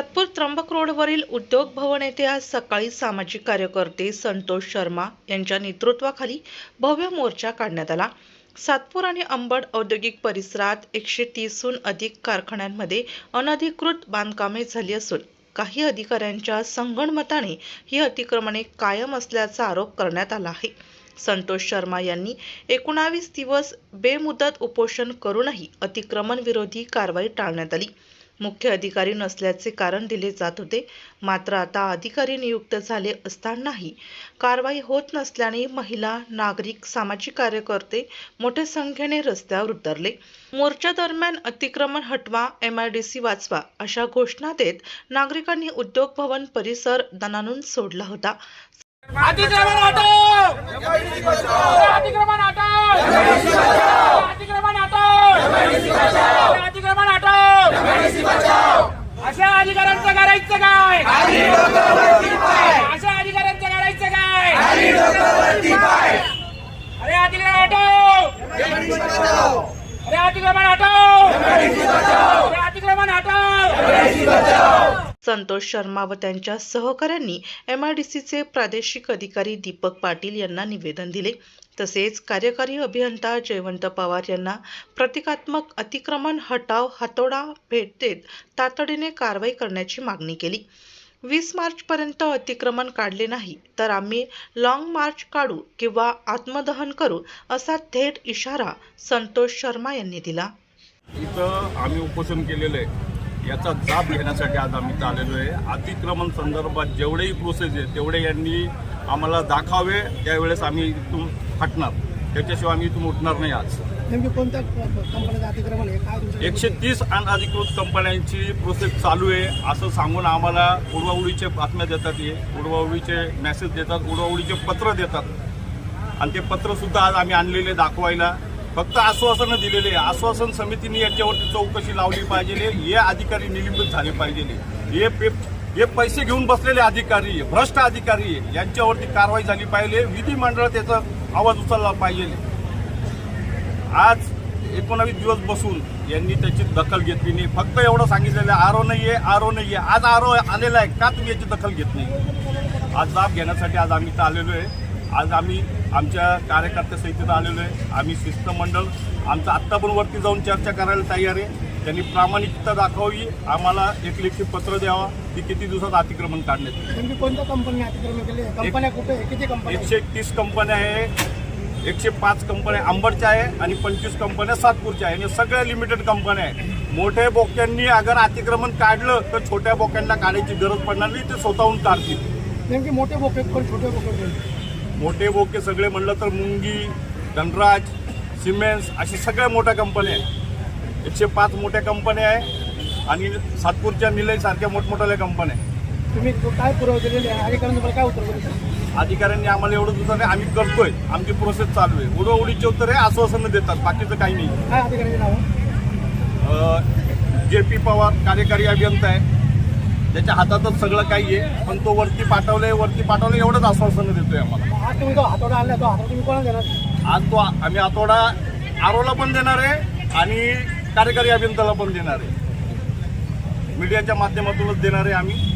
सातपूर त्र्यंबक रोडवरील उद्योग भवन येथे आज सकाळी सामाजिक कार्यकर्ते संतोष शर्मा यांच्या नेतृत्वाखाली भव्य मोर्चा काढण्यात आला. सातपूर आणि अंबड औद्योगिक परिसरात एकशे तीसहून अधिक कारखान्यांमध्ये अनधिकृत बांधकामे झाली असून काही अधिकाऱ्यांच्या संगणमताने ही अतिक्रमणे कायम असल्याचा आरोप करण्यात आला आहे. संतोष शर्मा यांनी एकोणावीस दिवस बेमुदत उपोषण करूनही अतिक्रमण विरोधी कारवाई टाळण्यात आली. मुख्य अधिकारी नसल्याचे कारण दिले जात होते. मात्र आता अधिकारी नियुक्त झाले असतानाही कारवाई होत नसल्याने महिला नागरिक सामाजिक कार्यकर्ते मोठ्या संख्येने रस्त्यावर उतरले. मोर्चा दरम्यान अतिक्रमण हटवा एमआयडीसी वाचवा अशा घोषणा देत नागरिकांनी उद्योग भवन परिसर दणानून सोडला होता. अतिक्रमण हटाओ अतिक्रमण हटाओ अतिक्रमण हटाओ अतिक्रमण हटाओ अशा अधिकाऱ्यांचं करायचं काय अशा अधिकाऱ्यांचं करायचं काय अरे अतिक्रमण हटाओ अरे अतिक्रमण हटाओ अतिक्रमण हटाओ संतोष शर्मा व त्यांच्या सहकाऱ्यांनी एमआयडीसीचे प्रादेशिक अधिकारी दीपक पाटील यांना निवेदन दिले. तसेच कार्यकारी अभियंता जयवंत पवार यांना प्रतिकात्मक अतिक्रमण हटाव हातोडा भेट देत तातडीने कारवाई करण्याची मागणी केली. वीस मार्चपर्यंत अतिक्रमण काढले नाही तर आम्ही लाँग मार्च काढू किंवा आत्मदहन करू असा थेट इशारा संतोष शर्मा यांनी दिला. इथं आम्ही उपोषण केलेलं आहे. याचा जाब घेण्यासाठी आज आम्ही इथं आलेलो आहे. अतिक्रमण संदर्भात जेवढेही प्रोसेस आहे तेवढे यांनी आम्हाला दाखावे त्यावेळेस आम्ही इथून हटणार. त्याच्याशिवाय आम्ही इथून उठणार नाही आज. नेमके कोणत्या अतिक्रमण आहे काय तुमचं एकशे तीस अनधिकृत कंपन्यांची प्रोसेस चालू आहे. असं सांगून आम्हाला उडवाउडीचे बातम्या देतात हे. उडवाउडीचे मेसेज देतात उडवाउडीचे पत्र देतात. आणि ते पत्रसुद्धा आज आम्ही आणलेले दाखवायला. फक्त आश्वासनं दिलेले. आहे. आश्वासन समितीने याच्यावरती चौकशी लावली पाहिजे हे अधिकारी निलंबित झाले पाहिजे हे पे हे पैसे घेऊन बसलेले अधिकारी भ्रष्ट अधिकारी यांच्यावरती कारवाई झाली पाहिजे. विधिमंडळात याचा आवाज उचलला पाहिजे. आज एकोणावीस दिवस बसून यांनी त्याची दखल घेतली नाही. फक्त एवढं सांगितलेलं आहे आरो नाही आहे आरो नाही आहे आज आरो आलेला आहे का तुम्ही याची दखल घेत नाही? आज लाभ घेण्यासाठी आज आम्ही इथं आलेलो आहे. आज आम्ही आमच्या कार्यकर्त्या सहित आलेलो आहे. आम्ही शिस्तमंडळ आमचं आत्ता पण वरती जाऊन चर्चा करायला तयार आहे. त्यांनी प्रामाणिकता दाखवावी. आम्हाला एक लेखी पत्र द्यावा. की किती दिवसात अतिक्रमण काढण्यात. नेमकी कोणत्या कंपनी अतिक्रमण केले? कंपन्या कुठे किती कंपन्या? एकशे एकतीस कंपन्या आहे. एकशे पाच कंपन्या अंबडच्या आहे आणि पंचवीस कंपन्या सातपूरच्या आहे. आणि सगळ्या लिमिटेड कंपन्या आहे. मोठ्या बोक्यांनी अगर अतिक्रमण काढलं तर छोट्या बोक्यांना काढायची गरज पडणार नाही ते स्वतःहून काढतील. नेमके मोठे बोके कोण छोटे बोके मोठे बोके सगळे म्हणलं तर मुंगी धनराज सिमेंट्स अशा सगळ्या मोठ्या कंपन्या आहेत. एकशे पाच मोठ्या कंपन्या आहे आणि सातपूरच्या निलय सारख्या मोठमोठ्या कंपन्या आहे तुम्ही काय पुरावे दिलेले आहे? तुम्हाला काय उत्तर अधिकाऱ्यांनी आम्हाला एवढं दुसरं आम्ही करतोय. आमची प्रोसेस चालू आहे. उडवडीचे उत्तर आहे आश्वासनं देतात बाकीचं काही नाही. जे पी पवार कार्यकारी अभियंता आहे. त्याच्या हातातच सगळं काही आहे पण तो वरती पाठवलंय वरती पाठवलं एवढंच आश्वासन देतोय आम्हाला. आज तुम्ही तो हातोडा आणला तो हातोडा तुम्ही कोणाला देणार? आज तो आम्ही आतोडा आरोला पण देणार आहे आणि कार्यकारी अभियंत्याला पण देणार आहे. मीडियाच्या माध्यमातूनच देणार आहे आम्ही.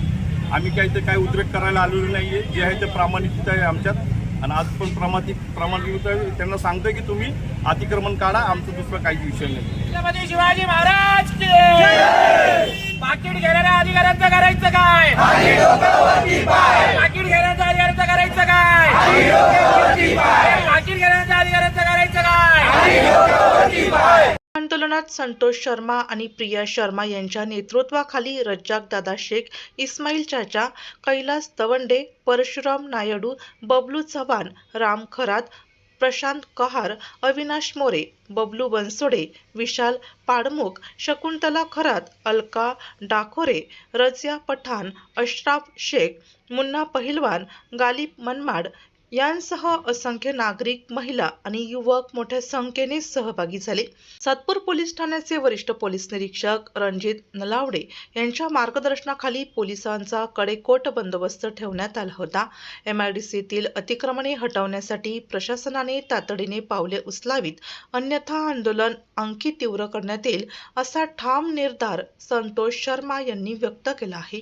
आम्ही काही ते काही उद्रेक करायला आलेलो नाही आहे जे आहे ते प्रामाणिकता आहे आमच्यात. आणि आज पण प्रामाणिक प्रामाणिकता आहे. त्यांना सांगतोय की तुम्ही अतिक्रमण काढा. आमचं दुसरं काहीच विषय नाही. छत्रपती शिवाजी महाराज की पाकिट घेणाऱ्या अधिकाऱ्यांचं करायचं काय? पाकिट घेण्याच्या अधिकाऱ्यांचं करायचं काय पाकिट घेण्याच्या अधिकाऱ्यांचं करायचं काय आंदोलनात संतोष शर्मा आणि प्रिया शर्मा यांच्या नेतृत्वाखाली रज्जाक दादा शेख इस्माईल चाचा कैलास तवंडे परशुराम नायडू बबलू चव्हाण राम खरात प्रशांत कहार अविनाश मोरे बबलू बनसोडे विशाल पाडमुख शकुंतला खरात अलका डाखोरे रजिया पठाण अश्राफ शेख मुन्ना पहिलवान गालिब मनमाड यांसह असंख्य नागरिक महिला आणि युवक मोठ्या संख्येने सहभागी झाले. सातपूर पोलीस ठाण्याचे वरिष्ठ पोलीस निरीक्षक रणजित नलावडे यांच्या मार्गदर्शनाखाली पोलिसांचा कडेकोट बंदोबस्त ठेवण्यात आला होता. एमआयडीसीतील अतिक्रमणे हटवण्यासाठी प्रशासनाने तातडीने पावले उचलावीत. अन्यथा आंदोलन आणखी तीव्र करण्यात येईल असा ठाम निर्धार संतोष शर्मा यांनी व्यक्त केला आहे.